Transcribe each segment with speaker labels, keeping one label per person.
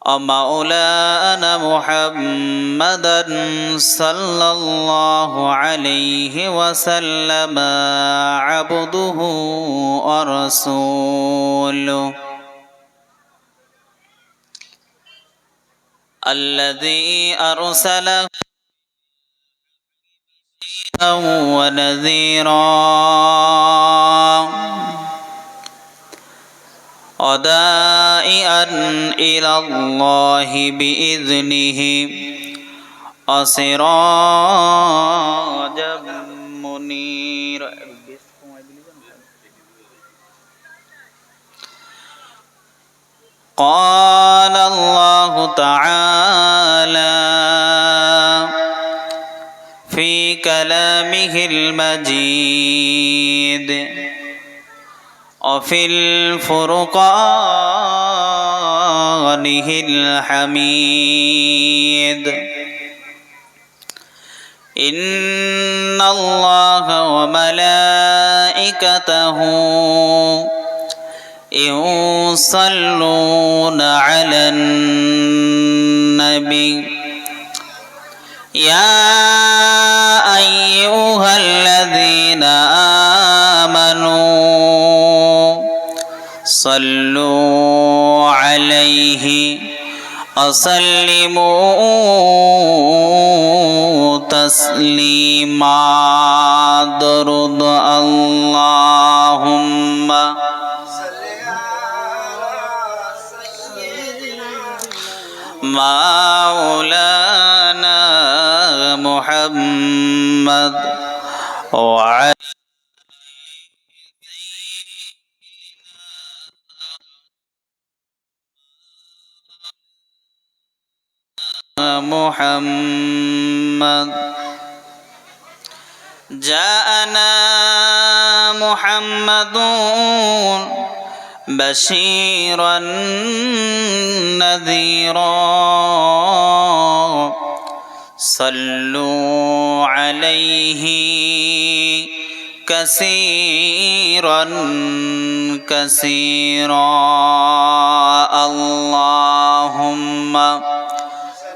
Speaker 1: ومولانا محمدا صلى الله عليه وسلم عبده ورسوله. الذي أرسله ونذيرا ودائعا إلى الله بإذنه وسراجا منيرا قال الله تعالى في كلامه المجيد وفي الفرقانه الحميد. إن الله وملائكته يصلون على النبي. يا أيها الذين صلوا عليه وسلموا تسليما. درد اللهم. مولانا محمد وعلى محمد. جاءنا محمد بشيرا نذيرا. صلوا عليه كثيرا كثيرا. اللهم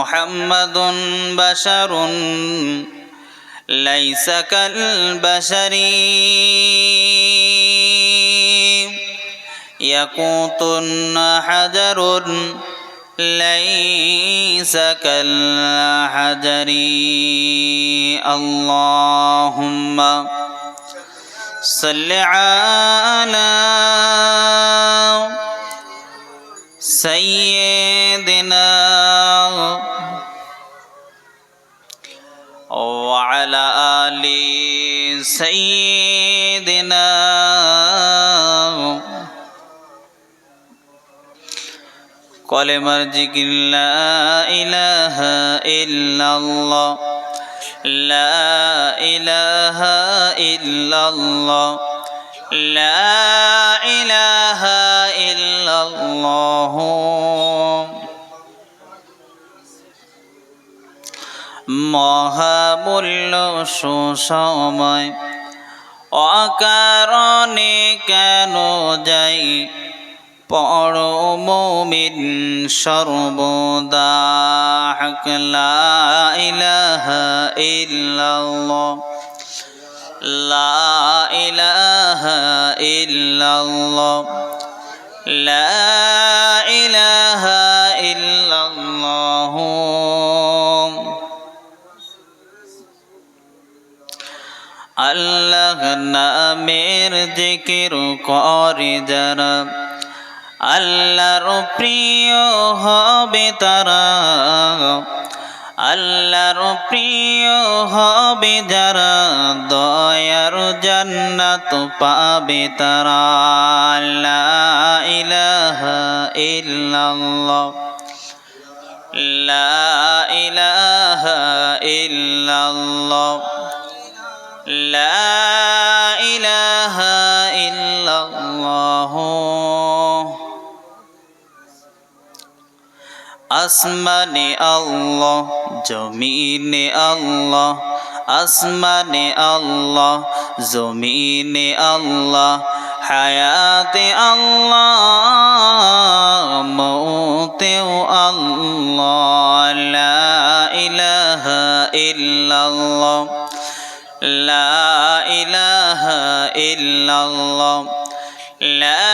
Speaker 1: محمد بشر ليس كالبشر. يقوت حجر ليس كالحجر. اللهم صل على سيدنا وعلى آل سيدنا কলেমার জিকির লা ইলাহা ইল্লাল্লাহ লা ইলাহা ইল্লাল্লাহ লা ইলাহা ইল্লাল্লাহ মহামূল্য সুসময় অকারণে কেন যাই পরমিন সর্বদা হক লা ইলাহা ইল্লাল্লাহ লা ইলাহা লা ইলাহা ইল্লাল্লাহ। আল্লাহ নামের জিকির করে যারা। আল্লাহর প্রিয় হবে তারা। আল্লাহর প্রিয় হবে যারা, দয়ার জান্নাত পাবে তারা। আল্লাহ ইলাহা ইল্লাল্লাহ। লা ইলাহা ইল্লাল্লাহ। লা ইলাহা ইল্লাল্লাহ। আসমানে আল্লাহ, জমিনে আল্লাহ, আসমানে আল্লাহ, জমিনে আল্লাহ, হায়াতে আল্লাহ, মৌতেও আল্লাহ ইলাহা ইল্লাল্লাহ, লা ইলাহা ইল্লাল্লাহ, লা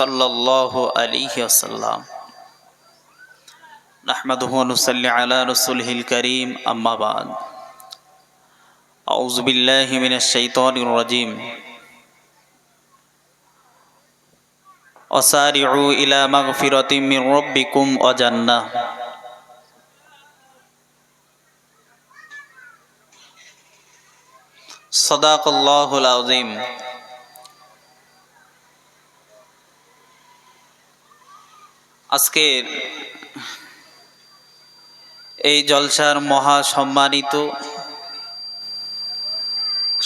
Speaker 1: সাল্লাল্লাহু আলাইহি ওয়াসাল্লাম نحمده ونصلي على رسوله الكريم أما بعد أعوذ بالله من الشيطان الرجيم وسارعوا إلى مغفرة من ربكم وجنة صدق الله العظيم আজকের এই জলসার মহা সম্মানিত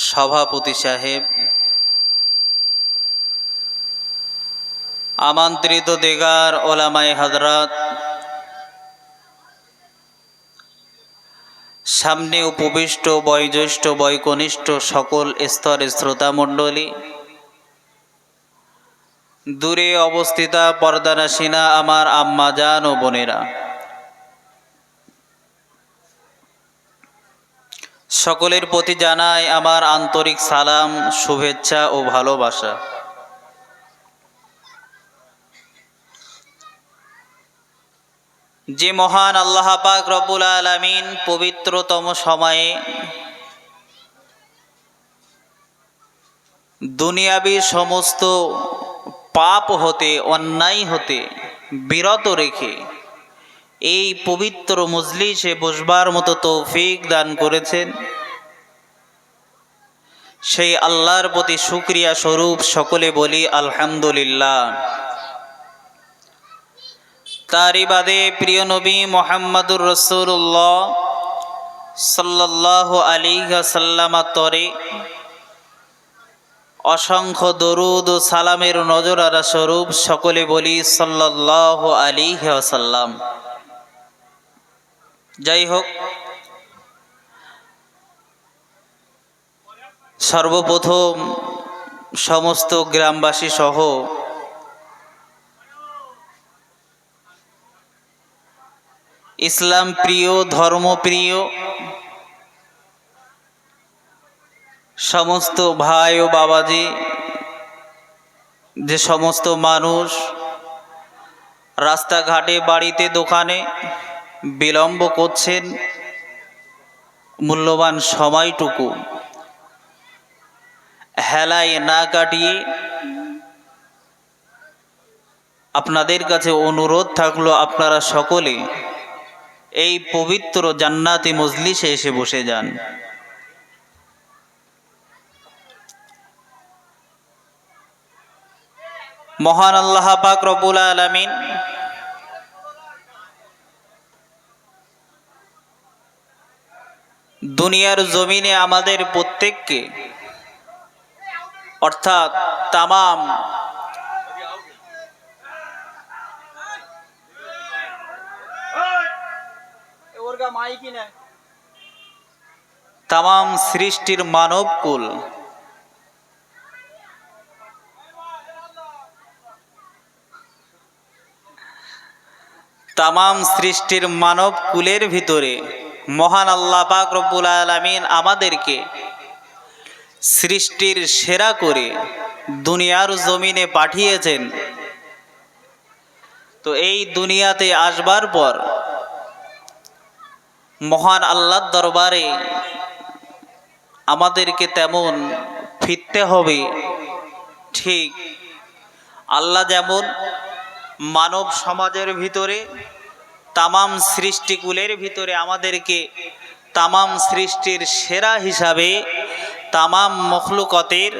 Speaker 1: সভাপতি সাহেব, আমন্ত্রিত দেগার ওলামাই হজরত সামনে উপবিষ্ট, বয়োজ্যেষ্ঠ, বয়কনিষ্ঠ সকল স্তরের শ্রোতামণ্ডলী দূরে অবস্থিতা পর্দানাসীনা আমার আম্মা, জান ও বোনেরা। সকলের প্রতি জানাই আমার আন্তরিক সালাম, শুভেচ্ছা ও ভালোবাসা। যে মহান আল্লাহ পাক রব্বুল আলমিন পবিত্রতম সময়ে দুনিয়াবি সমস্ত পাপ হতে, অন্যায় হতে বিরত রেখে এই পবিত্র মজলিসে বসবার মতো তৌফিক দান করেছেন। সেই আল্লাহর প্রতি শুক্রিয়া স্বরূপ সকলে বলি, আলহামদুলিল্লাহ। তারই বাদে প্রিয় নবী মোহাম্মদুর রসুল্লাহ সাল্লাহ আলী সাল্লামা তরে অসংখ্য দরুদ ও সালামের নজরারা স্বরূপ সকলে বলি সাল্লাহ আলী সাল্লাম যাই হোক, সর্বপ্রথম সমস্ত গ্রামবাসী সহ ইসলাম প্রিয়, ধর্মপ্রিয় সমস্ত ভাই ও বাবাজি, যে সমস্ত মানুষ রাস্তাঘাটে, বাড়িতে, দোকানে বিলম্ব করছেন মূল্যবান সময়টুকু, হেলায় না কাটিয়ে আপনাদের কাছে অনুরোধ থাকল আপনারা সকলে এই পবিত্র জান্নাতি মজলিসে এসে বসে যান। মহান আল্লাহ পাক রব্বুল আলামিন দুনিয়ার জমিনে আমাদের প্রত্যেককে অর্থাৎ তাম তামাম সৃষ্টির মানব তামাম সৃষ্টির মানব কুলের ভিতরে মহান আল্লাহ পাক রব্বুল আলামিন আমাদেরকে সৃষ্টির সেরা করে দুনিয়ার জমিনে পাঠিয়েছেন। তো এই দুনিয়াতে আসবার পর মহান আল্লাহর দরবারে আমাদেরকে তেমন ফিরতে হবে। ঠিক আল্লাহ যেমন মানব সমাজের ভিতরে, তামাম সৃষ্টিকুলের ভিতরে আমাদেরকে তামাম সৃষ্টির সেরা হিসাবে, তামাম মখলুকতের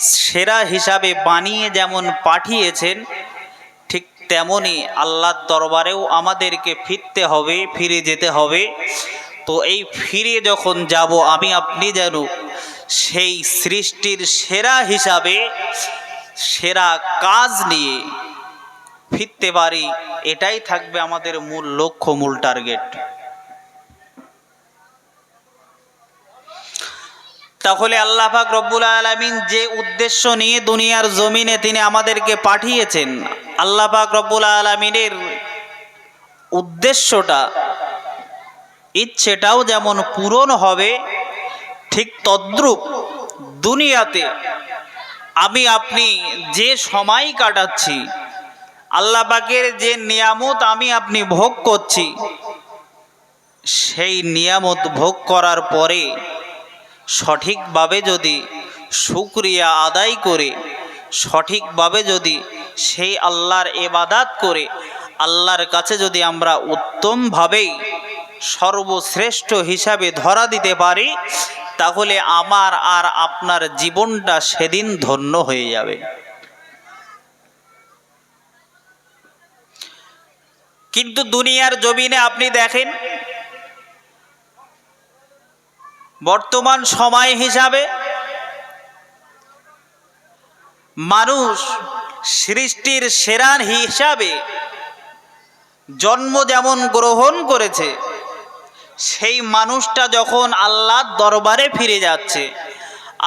Speaker 1: সেরা হিসাবে বানিয়ে যেমন পাঠিয়েছেন, ঠিক তেমনই আল্লাহর দরবারেও আমাদেরকে ফিরতে হবে, ফিরে যেতে হবে। তো এই ফিরে যখন যাব, আমি আপনি যেন সেই সৃষ্টির সেরা হিসাবে, সেরা কাজ নিয়ে ফিরতে পারি, এটাই থাকবে আমাদের মূল লক্ষ্য, মূল টার্গেট তাহলে আল্লাহ পাক রব্বুল আলমিন যে উদ্দেশ্য নিয়ে দুনিয়ার জমিনে তিনি আমাদেরকে পাঠিয়েছেন, আল্লাহ পাক রব্বুল আলমিনের উদ্দেশ্যটা, ইচ্ছেটাও যেমন পূরণ হবে, ঠিক তদ্রূপ দুনিয়াতে আমি, আপনি যে সময় কাটাচ্ছি আল্লাহ পাকের যে নিয়ামত আমি আপনি ভোগ করছি, সেই নিয়ামত ভোগ করার পরে সঠিকভাবে যদি শুক্রিয়া আদায় করে, সঠিকভাবে যদি সেই আল্লাহর এবাদাত করে, আল্লাহর কাছে যদি আমরা উত্তমভাবেই সর্বশ্রেষ্ঠ হিসাবে ধরা দিতে পারি, তাহলে আমার আর আপনার জীবনটা সেদিন ধন্য হয়ে যাবে। কিন্তু দুনিয়ার জমিনে আপনি দেখেন, বর্তমান সময় হিসাবে মানুষ সৃষ্টির সেরান হিসাবে জন্ম যেমন গ্রহণ করেছে, সেই মানুষটা যখন আল্লাহর দরবারে ফিরে যাচ্ছে,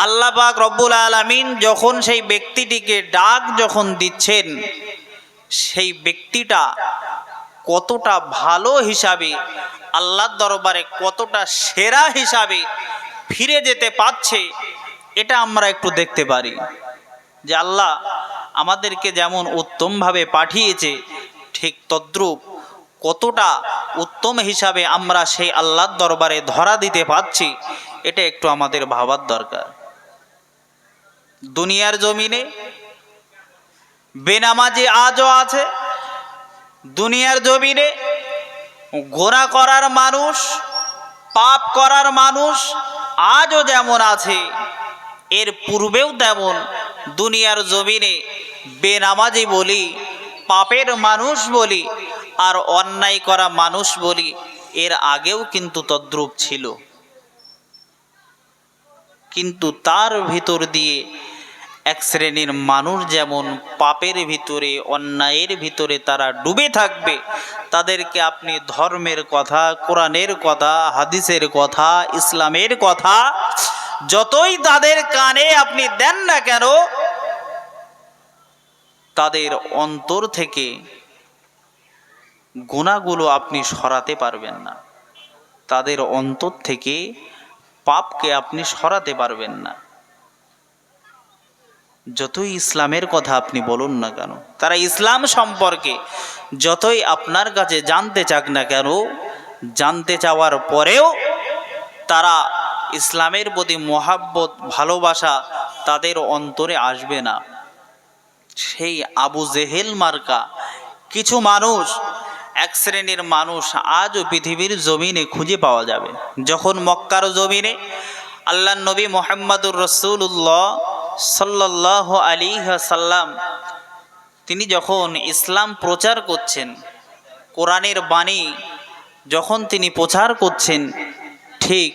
Speaker 1: আল্লাহ পাক রব্বুল আলমিন যখন সেই ব্যক্তিটিকে ডাক যখন দিচ্ছেন, সেই ব্যক্তিটা কতটা ভালো হিসাবে, আল্লাহর দরবারে কতটা সেরা হিসাবে ফিরে যেতে পারছে, এটা আমরা একটু দেখতে পারি। যে আল্লাহ আমাদেরকে যেমন উত্তমভাবে পাঠিয়েছে, ঠিক তদ্রূপ কতটা উত্তম হিসাবে আমরা সেই আল্লাহর দরবারে ধরা দিতে পারছি, এটা একটু আমাদের ভাবার দরকার। দুনিয়ার জমিনে বেনামাজি আজও আছে দুনিয়ার জমিনে গোনা করার মানুষ, পাপ করার মানুষ আজও যেমন আছে, এর পূর্বেও তেমন। দুনিয়ার জমিনে বেনামাজি বলি, পাপের মানুষ বলি, আর অন্যায় করা মানুষ বলি, এর আগেও কিন্তু তদ্রূপ ছিল। কিন্তু তার ভিতর দিয়ে এক শ্রেণির মানুষ যেমন পাপের ভিতরে, অন্যায়ের ভিতরে তারা ডুবে থাকবে, তাদেরকে আপনি ধর্মের কথা, কোরআনের কথা, হাদিসের কথা, ইসলামের কথা, যতই তাদের কানে আপনি দেন না কেন, তাদের অন্তর থেকে গুণাগুলো আপনি সরাতে পারবেন না। তাদের অন্তর থেকে পাপকে আপনি সরাতে পারবেন না। যতই ইসলামের কথা আপনি বলুন না কেন, তারা ইসলাম সম্পর্কে যতই আপনার কাছে জানতে চাক না কেন, জানতে চাওয়ার পরেও তারা ইসলামের প্রতি মহাব্বত, ভালোবাসা তাদের অন্তরে আসবে না। সেই আবু জেহেল মার্কা কিছু মানুষ, এক শ্রেণির মানুষ আজও পৃথিবীর জমিনে খুঁজে পাওয়া যাবে। যখন মক্কার জমিনে আল্লাহ নবী মোহাম্মদুর রসুল্লাহ সাল্লাহ আলী সাল্লাম তিনি যখন ইসলাম প্রচার করছেন, কোরআনের বাণী যখন তিনি প্রচার করছেন, ঠিক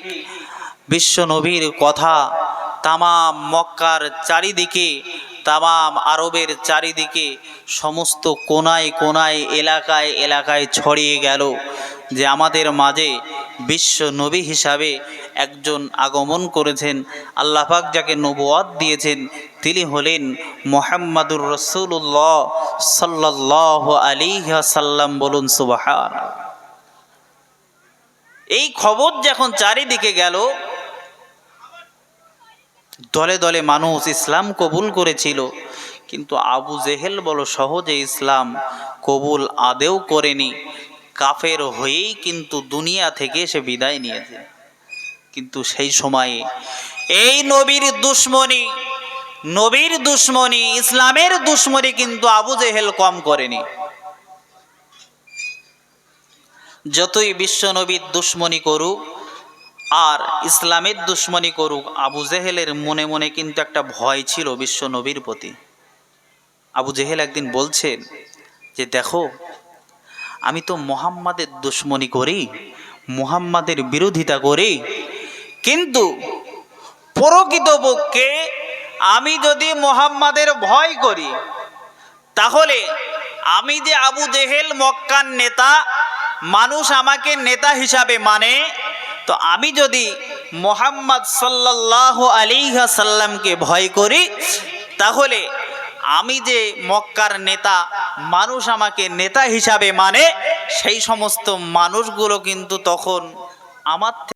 Speaker 1: বিশ্ব নবীর কথা তামাম মক্কার চারিদিকে, তামাম আরবের চারিদিকে সমস্ত কোনায় কোনায়, এলাকায় এলাকায় ছড়িয়ে গেল যে আমাদের মাঝে বিশ্ব নবী হিসাবে একজন আগমন করেছেন। আল্লাপাক যাকে নবুয়াদ দিয়েছেন, তিনি হলেন মোহাম্মদুর রসুল্লাহ সাল্লাহ আলী সাল্লাম বলুন সুবাহান। এই খবর যখন চারিদিকে গেল, দলে দলে মানুষ ইসলাম কবুল করেছিল, কিন্তু আবু জেহেল বলো সহজে ইসলাম কবুল আদেও করেনি। কাফের হয়েই কিন্তু দুনিয়া থেকে সে বিদায় নিয়েছে। কিন্তু সেই সময়ে এই নবীর দুশ্মনী নবীর দুশ্মনী, ইসলামের দুশ্মনী কিন্তু আবু জেহেল কম করেনি। যতই বিশ্ব নবীর দুশ্মনী করুক আর ইসলামের দুশ্মনী করুক, আবু জেহেলের মনে মনে কিন্তু একটা ভয় ছিল বিশ্ব নবীর প্রতি। আবু জেহেল একদিন বলছেন যে, দেখো আমি তো মোহাম্মদের দুশ্মনী করি, মুহাম্মাদের বিরোধিতা করি। কিন্তু প্রকৃতপক্ষে আমি যদি মোহাম্মাদের ভয় করি, তাহলে আমি যে আবু জেহেল মক্কার নেতা, মানুষ আমাকে নেতা হিসাবে মানে তো আমি যদি মোহাম্মদ সাল্লাহ আলিহা সাল্লামকে ভয় করি, তাহলে আমি যে মক্কার নেতা, মানুষ আমাকে নেতা হিসাবে মানে সেই সমস্ত মানুষগুলো কিন্তু তখন আমার